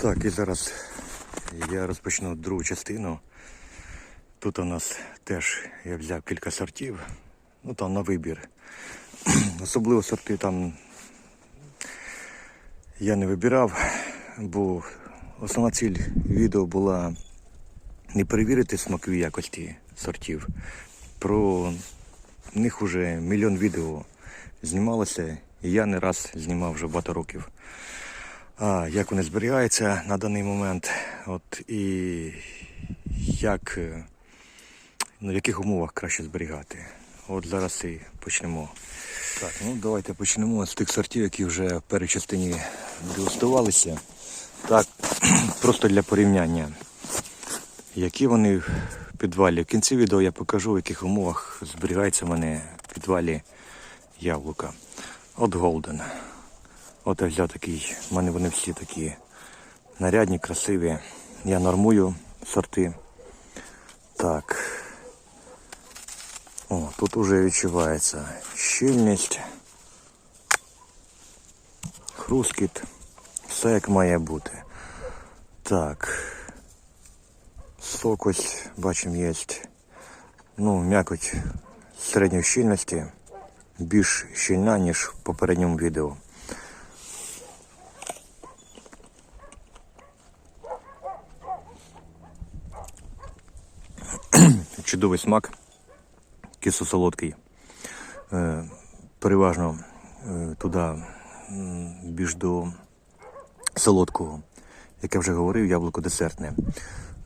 Так, і зараз я розпочну другу частину. Тут у нас теж я взяв кілька сортів, ну там на вибір. Особливо сорти там я не вибирав, бо основна ціль відео була не перевірити смакові якості сортів. Про них вже мільйон відео знімалося, і я не раз знімав вже багато років. А, як вони зберігаються на даний момент, от, і як, е, ну, в яких умовах краще зберігати. От зараз і почнемо. Так, ну давайте почнемо з тих сортів, які вже в першій частині дегустувалися. Так, просто для порівняння. Які вони в підвалі. В кінці відео я покажу, в яких умовах зберігається в мене в підвалі яблука. От Голден. От взяв такий, в мене вони всі такі нарядні, красиві. Я нормую сорти. Так. О, тут уже відчувається щільність, хрускіт, все як має бути. Так. Сок ось, бачимо, є. Ну, м'якоть середньої щільності, більш щільна, ніж в попередньому відео. Чудовий смак, кисло-солодкий. Е, переважно е, туди більш до солодкого. Як я вже говорив, яблуко десертне.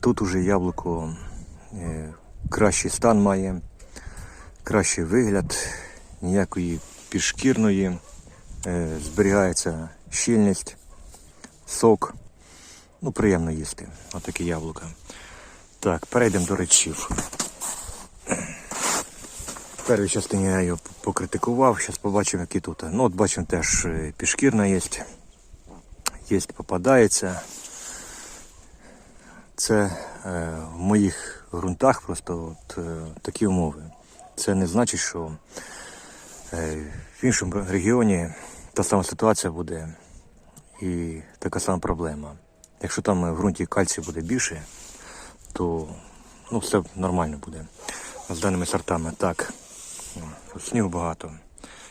Тут уже яблуко е, кращий стан має, кращий вигляд, ніякої підшкірної, е, зберігається щільність, сок. Ну, приємно їсти. Отакі яблука. Так, перейдемо до речів. Першій частині я його покритикував, зараз побачимо, які тут. Ну, от бачимо теж е, пішкірна є. Є, попадається. Це е, в моїх ґрунтах просто от, е, такі умови. Це не значить, що е, в іншому регіоні та сама ситуація буде і така сама проблема. Якщо там е, в ґрунті кальцію буде більше, то ну, все нормально буде з даними сортами. Так, тут снігу багато.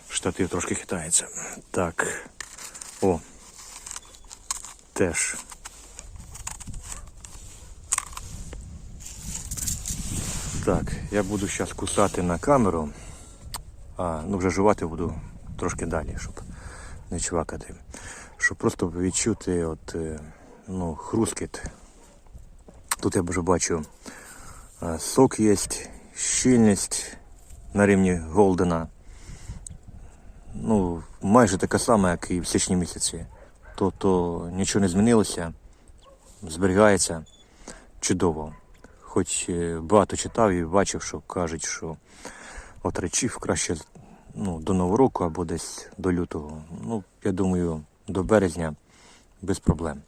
Штатив трошки хитається. Так. О. Теж. Так, я буду зараз кусати на камеру, а ну вже жувати буду трошки далі, щоб не чвакати. Щоб просто відчути от, е, ну, хрускіт. Тут я вже бачу сок є, щільність на рівні Голдена. Ну, майже така сама, як і в січні місяці. Тобто нічого не змінилося, зберігається чудово. Хоч е, багато читав і бачив, що кажуть, що от речів краще ну, до Нового року або десь до лютого. Ну, я думаю, до березня без проблем.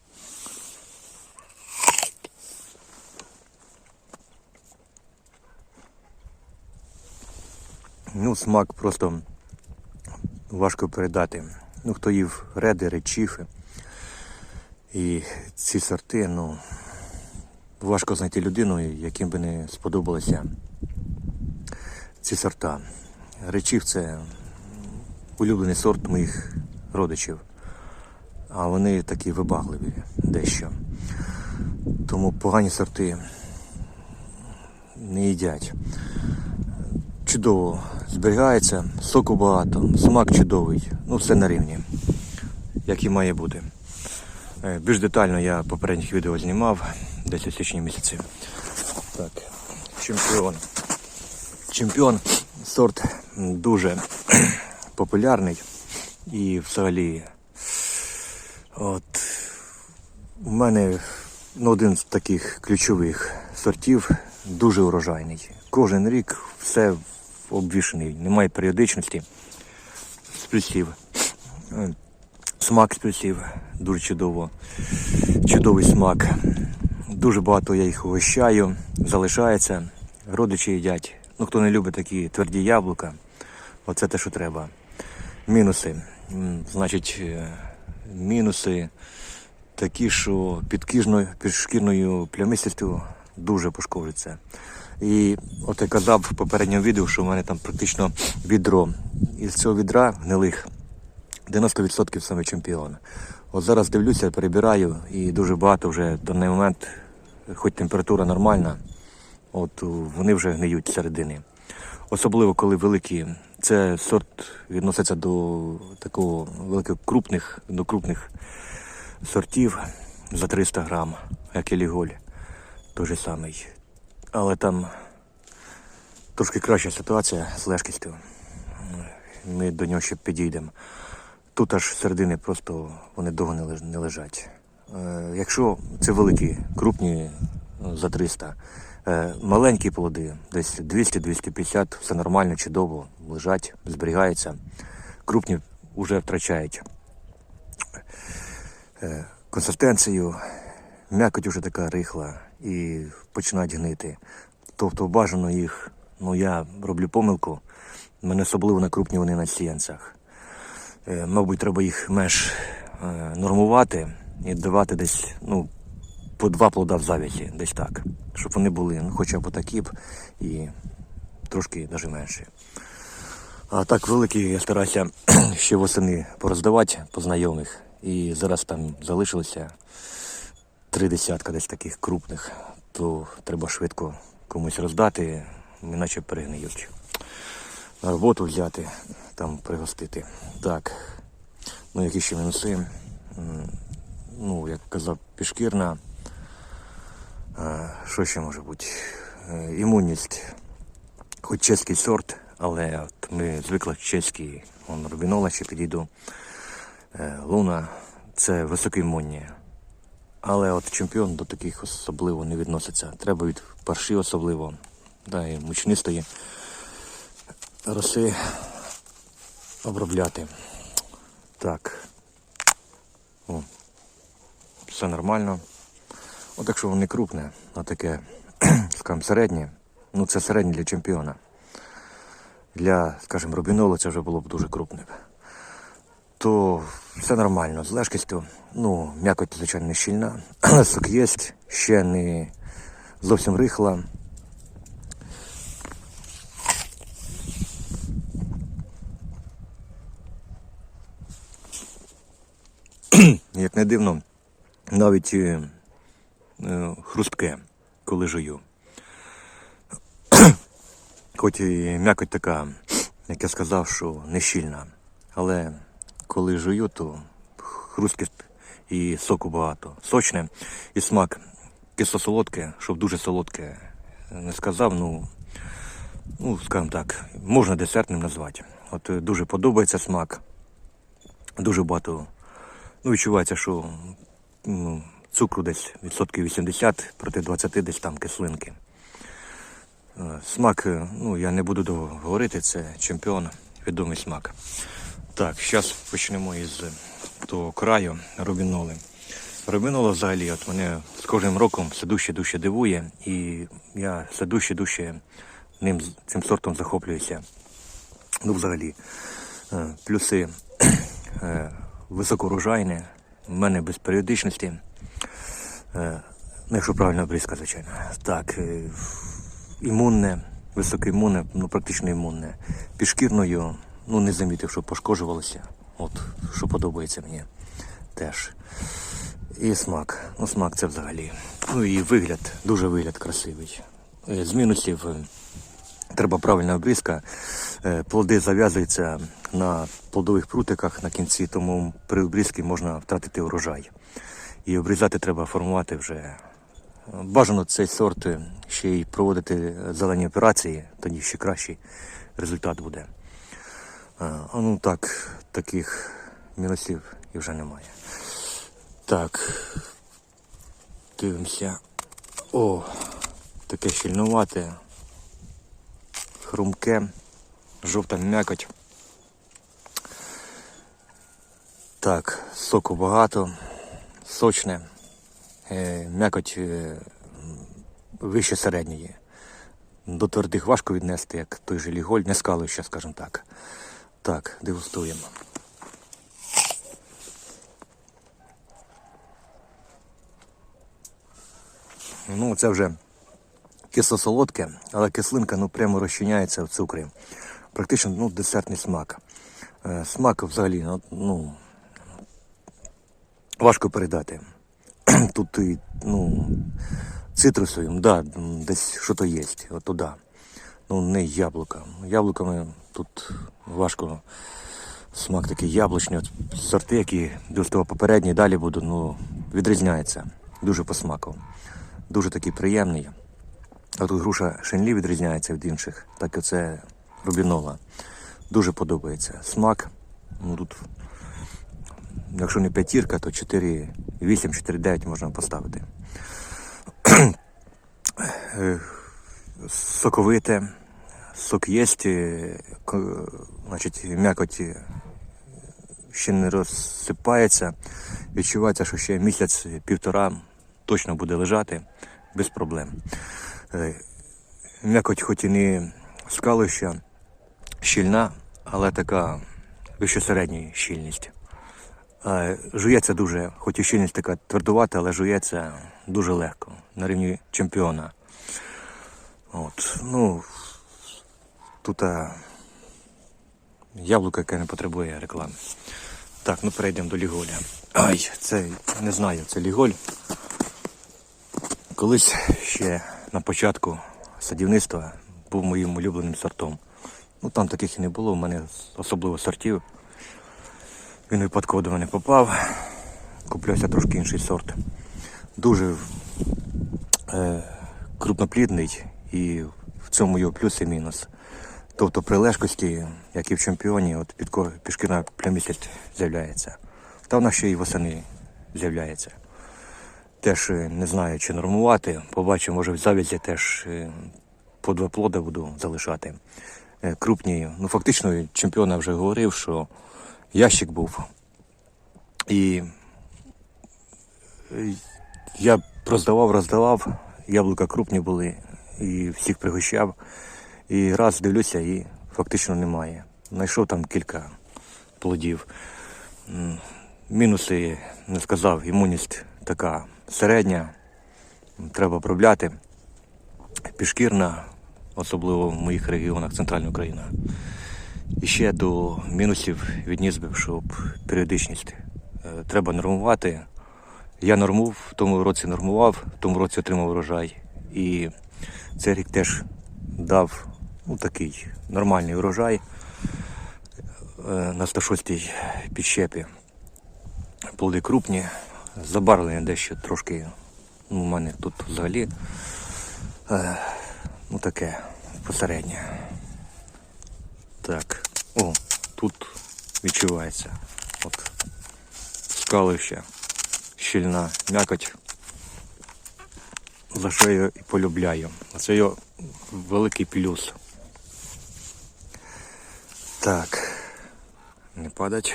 Ну, смак просто важко передати. Ну, хто їв реди, речіфи. І ці сорти, ну, важко знайти людину, яким би не сподобалися ці сорта. Речів це улюблений сорт моїх родичів. А вони такі вибагливі дещо. Тому погані сорти не їдять. Чудово зберігається, соку багато, смак чудовий, ну все на рівні, як і має бути. Е, Більш детально я попередніх відео знімав десь у січні місяці. Так, чемпіон. Чемпіон сорт дуже популярний і взагалі от у мене ну, один з таких ключових сортів дуже урожайний. Кожен рік все обвішений, немає періодичності з плюсів. Е, Смак з плюсів дуже чудово. Чудовий смак. Дуже багато я їх угощаю, залишається. Родичі їдять. Ну, хто не любить такі тверді яблука, оце те, що треба. Мінуси. Значить, е, мінуси такі, що під кіжною, під шкірною плямистістю дуже пошкоджуються. І от я казав в попередньому відео, що в мене там практично відро. Із цього відра гнилих 90% саме чемпіон. От зараз дивлюся, перебираю, і дуже багато вже в даний момент, хоч температура нормальна, от вони вже гниють середини. Особливо коли великі. Це сорт відноситься до такого великих крупних, до крупних сортів за 300 грам, як і ліголь, той же самий. Але там трошки краща ситуація з лежкістю. Ми до нього ще підійдемо. Тут аж середини просто вони довго не лежать. Е, Якщо це великі, крупні ну, за 300, е, маленькі плоди, десь 200-250, все нормально, чудово, лежать, зберігаються. Крупні вже втрачають е, консистенцію, м'якоть вже така рихла і починають гнити. Тобто бажано їх, ну я роблю помилку, мене особливо на крупні вони на сіянцях. Е, Мабуть, треба їх менш е, нормувати і давати десь ну, по два плода в завязі, десь так. Щоб вони були ну, хоча б такі б і трошки навіть менші. А так великі я стараюся ще восени пороздавати по знайомих. І зараз там залишилося три десятка десь таких крупних, то треба швидко комусь роздати, іначе перегниють. На роботу взяти, там пригостити. Так. Ну, які ще мінуси? Ну, як казав, пішкірна. Що ще може бути? Е, Імунність. Хоч чеський сорт, але от ми звикли чеський, он Рубінола ще підійду. Е, Луна це високоімунні. Але от чемпіон до таких особливо не відноситься. Треба від парші особливо, да, і мучнистої роси обробляти. Так. О, все нормально. От якщо воно не крупне, а таке, скажімо, середнє, ну це середнє для чемпіона. Для, скажімо, Рубінола це вже було б дуже крупне. То все нормально. З лежкістю, ну, м'якоть, звичайно, не щільна. Сок є, ще не зовсім рихла. Як не дивно, навіть е, е, хрустке, коли жую. Хоч і м'якоть така, як я сказав, що не щільна. Але коли жую, то хрусткість і соку багато. Сочне і смак кисло-солодке, щоб дуже солодке не сказав, ну, ну, скажімо так, можна десертним назвати. От е, дуже подобається смак. Дуже багато. Ну, відчувається, що ну, цукру десь відсотків 80 проти 20 десь там кислинки. Е, Смак, е, ну я не буду довго говорити, це чемпіон, відомий смак. Так, зараз почнемо із того краю рубіноли. Рубінола взагалі от мене з кожним роком все дужче дужче дивує, і я все дужче дужче ним цим сортом захоплююся. Ну, взагалі, е, плюси е, високоурожайне, в мене без періодичності. Е, Ну, якщо правильно обрізка, звичайно. Так, імунне, високоімунне, ну практично імунне. Пішкірною, ну не замітив, що пошкоджувалося. От, що подобається мені теж. І смак. Ну, смак це взагалі. Ну і вигляд, дуже вигляд красивий. Е, З мінусів е, треба правильна обрізка. Е, Плоди зав'язуються на плодових прутиках на кінці, тому при обрізці можна втратити урожай. І обрізати треба формувати вже. Бажано цей сорт ще й проводити зелені операції, тоді ще кращий результат буде. А, ну так, таких мінусів і вже немає. Так. Дивимося. О, таке щільнувате, хрумке, жовта м'якоть. Так, соку багато, сочне, е, м'якоть е, вище середньої. До твердих важко віднести, як той же ліголь, не скалу ще, скажімо так. Так, дегустуємо. Ну, це вже кисло-солодке, але кислинка ну, прямо розчиняється в цукрі. Практично ну, десертний смак. Е, Смак взагалі ну, ну, важко передати. Тут і, ну, цитрусовим, да, десь що то є, от туди. Ну, не яблука. Яблуками тут важко. Смак такий яблучний. От сорти, які до попередні, далі буду, ну, відрізняється. Дуже по смаку. Дуже такий приємний. А тут груша Шенлі відрізняється від інших, так і це рубінола. Дуже подобається. Смак. Ну, тут, якщо не п'ятірка, то 4,8, 4,9 можна поставити. Е, Соковите, сок є, е, значить, м'якоть е, ще не розсипається. Відчувається, що ще місяць, півтора точно буде лежати без проблем. Е, М'якоть хоч і не скалища, щільна, але така вищосередня щільність. Е, Жується дуже, хоч і щільність така твердувата, але жується дуже легко, на рівні чемпіона. От, ну, тут а, яблуко, яке не потребує реклами. Так, ну перейдемо до Ліголя. Ай, це не знаю, це Ліголь. Колись ще на початку садівництва був моїм улюбленим сортом. Ну там таких і не було, у мене особливо сортів. Він випадково до мене попав. Куплявся трошки інший сорт. Дуже е, крупноплідний і в цьому його плюс і мінус. Тобто при лежкості, як і в чемпіоні, от пішкірна плямістість з'являється. Та вона ще й восени з'являється. Теж е, не знаю, чи нормувати. Побачимо, може в завязі теж е, по два плода буду залишати. Е, Крупні. Ну, фактично, чемпіон я вже говорив, що ящик був. І я роздавав, роздавав, яблука крупні були, і всіх пригощав. І раз дивлюся, і фактично немає. Знайшов там кілька плодів. Мінуси не сказав, імунність така середня, треба обробляти. Пішкірна, особливо в моїх регіонах, центральна Україна. І ще до мінусів відніс би, щоб періодичність. Е, Треба нормувати. Я нормував, в тому році нормував, в тому році отримав урожай. І цей рік теж дав ну, такий нормальний урожай е, на 106-й підщепі. Плоди крупні, забарвлення дещо трошки. Ну, у мене тут взагалі е, ну таке посереднє. Так, о, тут відчувається. От скалище, щільна м'якоть. За що я і полюбляю. Це його великий плюс. Так, не падать.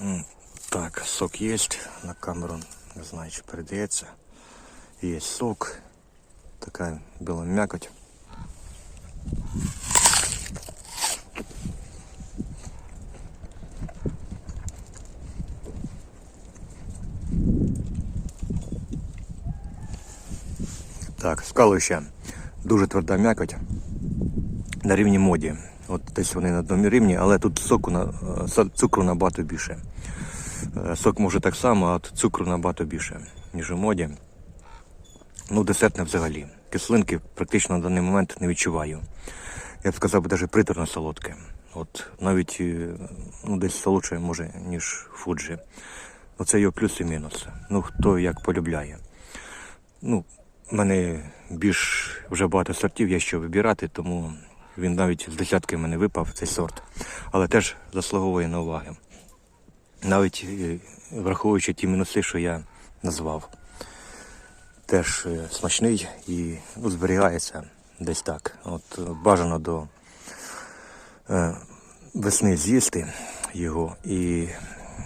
М, Так, сок є. На камеру не знаю, чи передається. Є сок. Така біла м'якоть. Так, скалище. Дуже тверда м'якоть. На рівні моді. От десь вони на одному рівні, але тут соку на, е, цукру набагато більше. Е, Сок може так само, а от цукру набагато більше, ніж у моді. Ну, десертне взагалі. Кислинки практично на даний момент не відчуваю. Я б сказав, навіть приторно солодке. От навіть е, ну, десь солодше, може, ніж фуджі. Оце його плюс і мінус. Ну, хто як полюбляє. Ну, в мене більш вже багато сортів є що вибирати, тому він навіть з десятки мене випав цей сорт. Але теж заслуговує на уваги. Навіть е, враховуючи ті мінуси, що я назвав. Теж е, смачний і ну, зберігається десь так. От е, бажано до е, весни з'їсти його і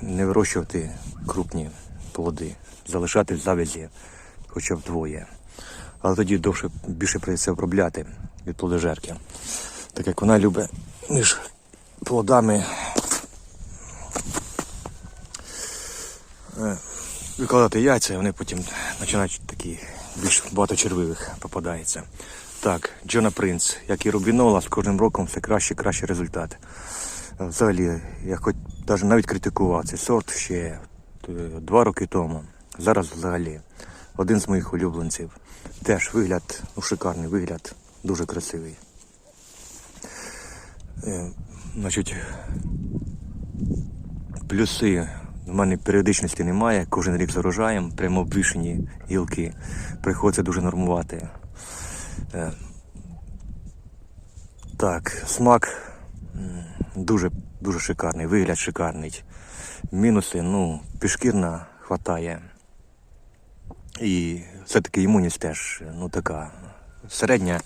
не вирощувати крупні плоди, залишати в завязі хоча б двоє. Але тоді довше більше прийдеться обробляти від плодожерки. Так як вона любить між плодами е, викладати яйця, і вони потім починають такі більш багато червивих попадається. Так, Джона Принц, як і Рубінола, з кожним роком все краще і краще результат. Е, Взагалі, я хоч навіть критикував цей сорт ще е, два роки тому. Зараз взагалі один з моїх улюбленців. Теж вигляд, ну шикарний вигляд, дуже красивий. Е, Значить, плюси в мене періодичності немає. Кожен рік з урожаєм, прямо обвішені гілки. Приходиться дуже нормувати. Е, Так, смак дуже, дуже шикарний, вигляд шикарний. Мінуси, ну, пішкірна хватає. І все-таки імунність теж ну, така середня.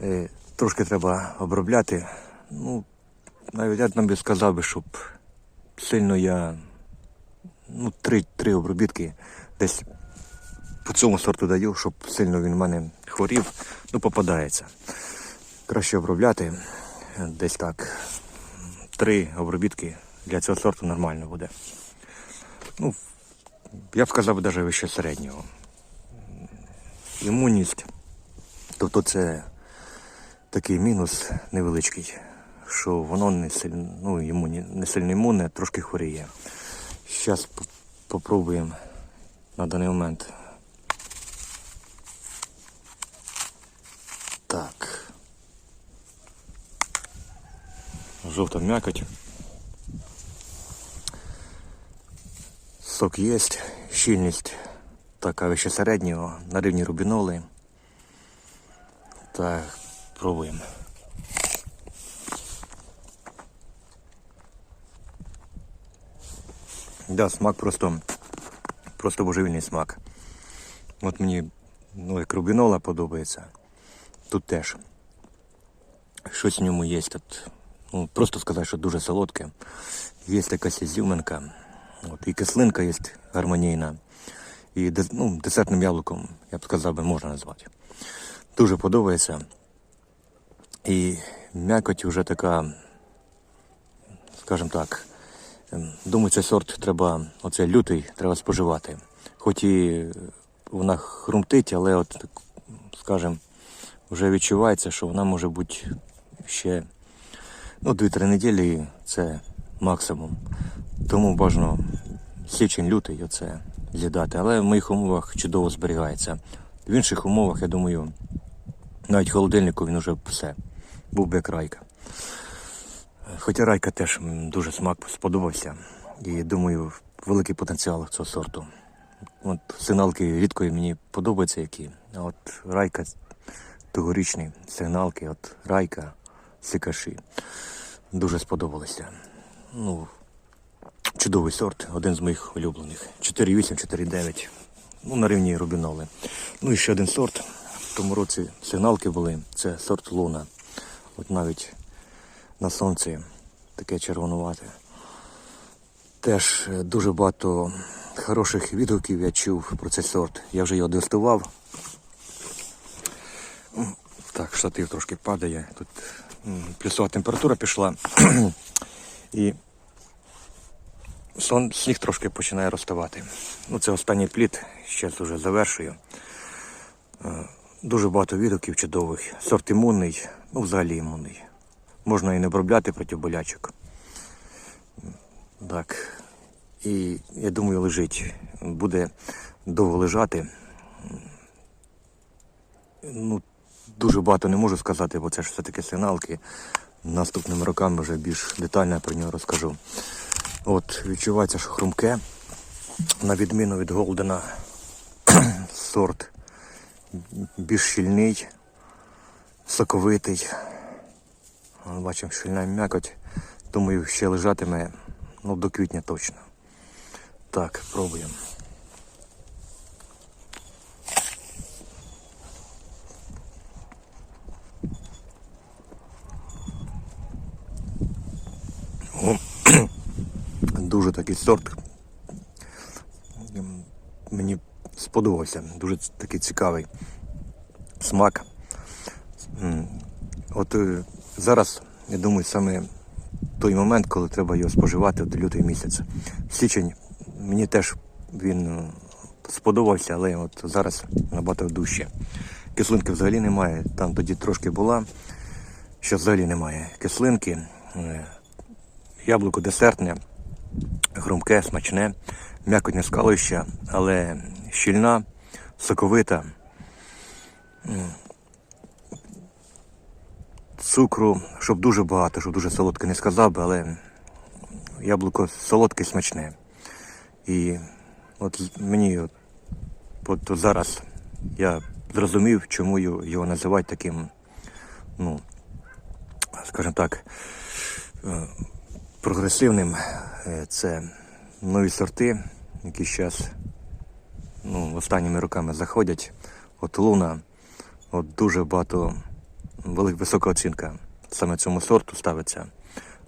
Е, Трошки треба обробляти. Ну, навіть я нам би сказав би, щоб сильно я ну, три, три обробітки десь по цьому сорту даю, щоб сильно він в мене хворів, ну попадається. Краще обробляти десь так. Три обробітки для цього сорту нормально буде. Ну, я б сказав навіть вище середнього. Імунність. Тобто це такий мінус невеличкий, що воно не сильно, ну, йому не сильно імунне, трошки хворіє. Зараз попробуємо на даний момент. Так. Жовта м'якоть. Сок є, щільність така вище середнього, на рівні рубіноли. Так, пробуємо. Да, смак просто, просто божевільний смак. От мені, ну, як рубінола подобається. Тут теж. Щось в ньому є тут. Ну, просто сказати, що дуже солодке. Є якась ізюминка. От, і кислинка є гармонійна. І ну, десертним яблуком, я б сказав, би, можна назвати. Дуже подобається. І м'якоть вже така, скажімо так, ем, думаю, цей сорт треба, оцей лютий, треба споживати. Хоч і вона хрумтить, але от, скажімо, вже відчувається, що вона може бути ще ну, 2-3 неділі це максимум. Тому бажано січень, лютий оце з'їдати. Але в моїх умовах чудово зберігається. В інших умовах, я думаю, навіть холодильнику він уже все. Був би як райка. Хоча райка теж дуже смак сподобався. І думаю, великий потенціал цього сорту. От сигналки рідкої мені подобаються які. А от райка тогорічні сигналки, от райка, сикаші. Дуже сподобалися. Ну, чудовий сорт, один з моїх улюблених. 4,8, 4,9. Ну, на рівні рубіноли. Ну і ще один сорт. В тому році сигналки були. Це сорт Луна. От навіть на сонці таке червонувате. Теж е, дуже багато хороших відгуків я чув про цей сорт. Я вже його дегустував. Так, штатив трошки падає. Тут плюсова температура пішла. І сон, сніг трошки починає розставати. Ну, це останній плід, зараз вже завершую. Дуже багато відгуків чудових. Сорт імунний, ну взагалі імунний. Можна і не обробляти проти болячок. Так. І я думаю, лежить. Буде довго лежати. Ну, дуже багато не можу сказати, бо це ж все-таки сигналки. Наступними роками вже більш детально про нього розкажу. От, відчувається, що хрумке. На відміну від Голдена сорт більш щільний, соковитий. Бачимо, щільна м'якоть. Думаю, ще лежатиме ну, до квітня точно. Так, пробуємо. О, Дуже такий сорт. Мені сподобався. Дуже такий цікавий смак. От е, зараз, я думаю, саме той момент, коли треба його споживати, от лютий місяць. Січень, мені теж він е, сподобався, але от зараз набагато дужче. Кислинки взагалі немає. Там тоді трошки була. Що взагалі немає. Кислинки, е, яблуко десертне, хрумке, смачне, м'якоть не скалища, але щільна, соковита. Цукру, щоб дуже багато, щоб дуже солодке не сказав би, але яблуко солодке, смачне. І от мені от, от зараз я зрозумів, чому його називають таким, ну, скажімо так, е, прогресивним. Е, Це нові сорти, які зараз ну, останніми роками заходять. От луна, от дуже багато велика висока оцінка саме цьому сорту ставиться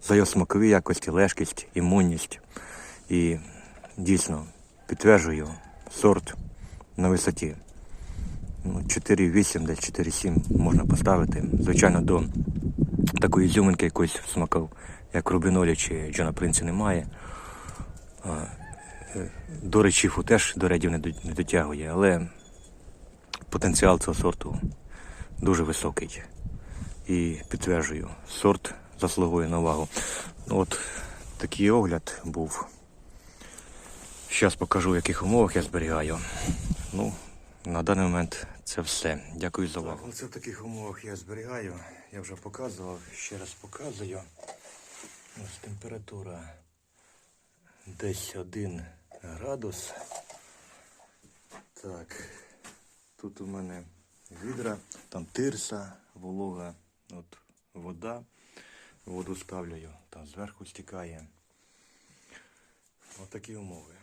за його смакові якості, лежкість, імунність. І дійсно підтверджую, сорт на висоті. Ну, 4,8, десь 4,7 можна поставити. Звичайно, до такої зюминки якоїсь смаков, як Рубінолі чи Джона Принці немає. До речіфу теж до рядів не дотягує, але потенціал цього сорту дуже високий. І підтверджую, сорт заслуговує на увагу. Ну, От такий огляд був. Зараз покажу, в яких умовах я зберігаю. Ну, на даний момент це все. Дякую за увагу. Оце в таких умовах я зберігаю. Я вже показував, ще раз показую. Ось температура десь 1 градус. Так, тут у мене відра, там тирса, волога, от вода. Воду ставлю, там зверху стікає. Отакі умови.